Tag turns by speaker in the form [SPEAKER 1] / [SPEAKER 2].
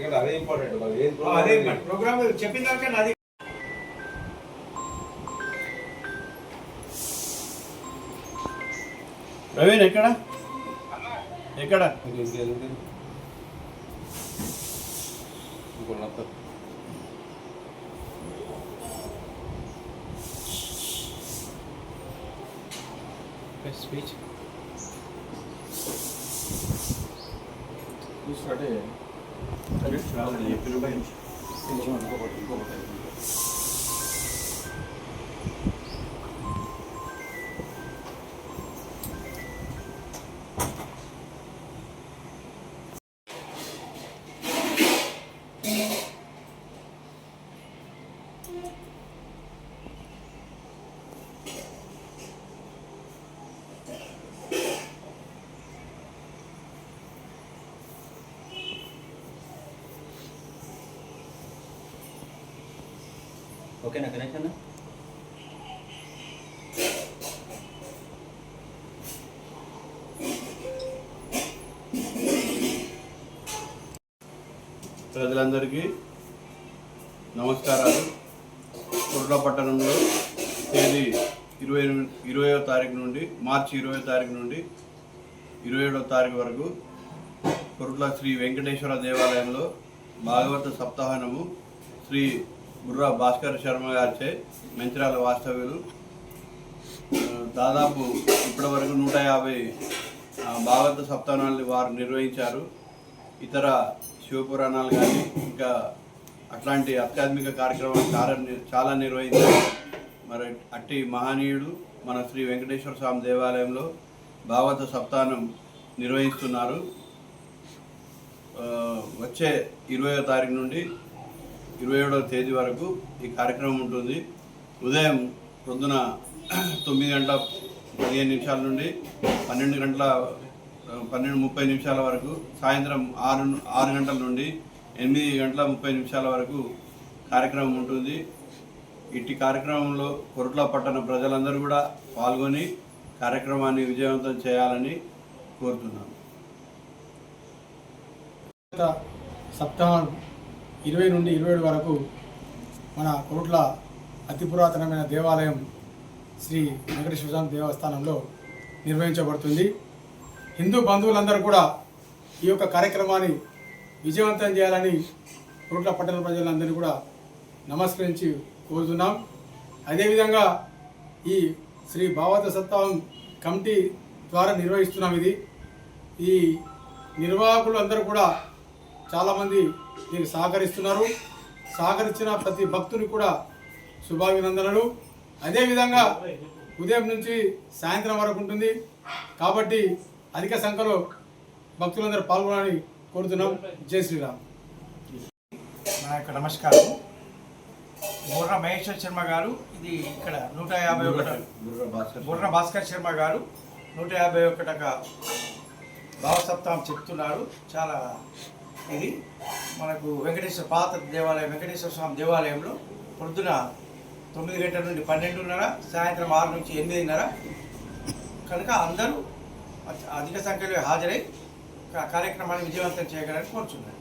[SPEAKER 1] Important
[SPEAKER 2] ఆ, అదే programme చెప్పిన దాకా నాది
[SPEAKER 3] ప్రవీణ్ ఎక్కడ? ఎక్కడ?
[SPEAKER 1] ఇంకొక
[SPEAKER 3] స్పీచ్
[SPEAKER 4] ఓకేనా కనెక్షన్
[SPEAKER 3] ప్రజలందరికీ నమస్కారాలు. కుర్ల పట్టణంలో తేదీ ఇరవై ఇరవయో తారీఖు నుండి మార్చి ఇరవై తారీఖు నుండి ఇరవై ఏడవ తారీఖు వరకు కుర్ల శ్రీ వెంకటేశ్వర దేవాలయంలో భాగవత సప్తాహనము శ్రీ బుర్రా భాస్కర్ శర్మ గారిచే మంచిరాల వాస్తవ్యులు. దాదాపు ఇప్పటి వరకు నూట యాభై భాగవత సప్తాహాలు వారు నిర్వహించారు. ఇతర శివపురాణాలు కానీ ఇంకా అట్లాంటి ఆధ్యాత్మిక కార్యక్రమాలు చాలా చాలా నిర్వహించారు. మరి అట్టి మహనీయుడు మన శ్రీ వెంకటేశ్వర స్వామి దేవాలయంలో భాగవత సప్తాహం నిర్వహిస్తున్నారు. వచ్చే ఇరవయో తారీఖు నుండి ఇరవై ఏడవ తేదీ వరకు ఈ కార్యక్రమం ఉంటుంది. ఉదయం పొద్దున తొమ్మిది గంటల పదిహేను నిమిషాల నుండి పన్నెండు గంటల పన్నెండు ముప్పై నిమిషాల వరకు సాయంత్రం ఆరు ఆరు గంటల నుండి ఎనిమిది గంటల ముప్పై నిమిషాల వరకు కార్యక్రమం ఉంటుంది. ఇట్టి కార్యక్రమంలో కొరట్ల పట్టణ ప్రజలందరూ కూడా పాల్గొని కార్యక్రమాన్ని విజయవంతం చేయాలని కోరుతున్నాను.
[SPEAKER 5] గత సప్తాహం ఇరవై నుండి ఇరవై ఏడు వరకు మన కోట్ల అతి పురాతనమైన దేవాలయం శ్రీ వెంకటేశ్వర స్వామి దేవస్థానంలో నిర్వహించబడుతుంది. హిందూ బంధువులందరూ కూడా ఈ యొక్క కార్యక్రమాన్ని విజయవంతం చేయాలని కోట్ల పట్టణ ప్రజలందరినీ కూడా నమస్కరించి కోరుతున్నాం. అదేవిధంగా ఈ శ్రీ భావత సత్తావం కమిటీ ద్వారా నిర్వహిస్తున్నాం ఇది. ఈ నిర్వాహకులు అందరూ కూడా చాలామంది దీనికి సహకరిస్తున్నారు. సహకరించిన ప్రతి భక్తుని కూడా శుభాభినందనలు. అదేవిధంగా ఉదయం నుంచి సాయంత్రం వరకు ఉంటుంది. కాబట్టి అధిక సంఖ్యలో భక్తులందరూ పాల్గొనాలని కోరుతున్నాం. జై శ్రీరామ్.
[SPEAKER 2] నా యొక్క నమస్కారం. బుర్ర మహేశ్వర్ శర్మ గారు ఇది ఇక్కడ నూట యాభై ఒకటి
[SPEAKER 3] బుర్ర భాస్కర్
[SPEAKER 2] బుర్ర భాస్కర్ శర్మ గారు నూట యాభై ఒకటక భావసప్తాహం చెప్తున్నారు. చాలా ఇది మనకు వెంకటేశ్వర పాత దేవాలయం వెంకటేశ్వర స్వామి దేవాలయంలో పొద్దున తొమ్మిది గంటల నుండి పన్నెండున్నర సాయంత్రం ఆరు నుంచి ఎనిమిదిన్నర కనుక అందరూ అధిక సంఖ్యలో హాజరై కార్యక్రమాన్ని విజయవంతం చేయగలని కోరుచున్నారు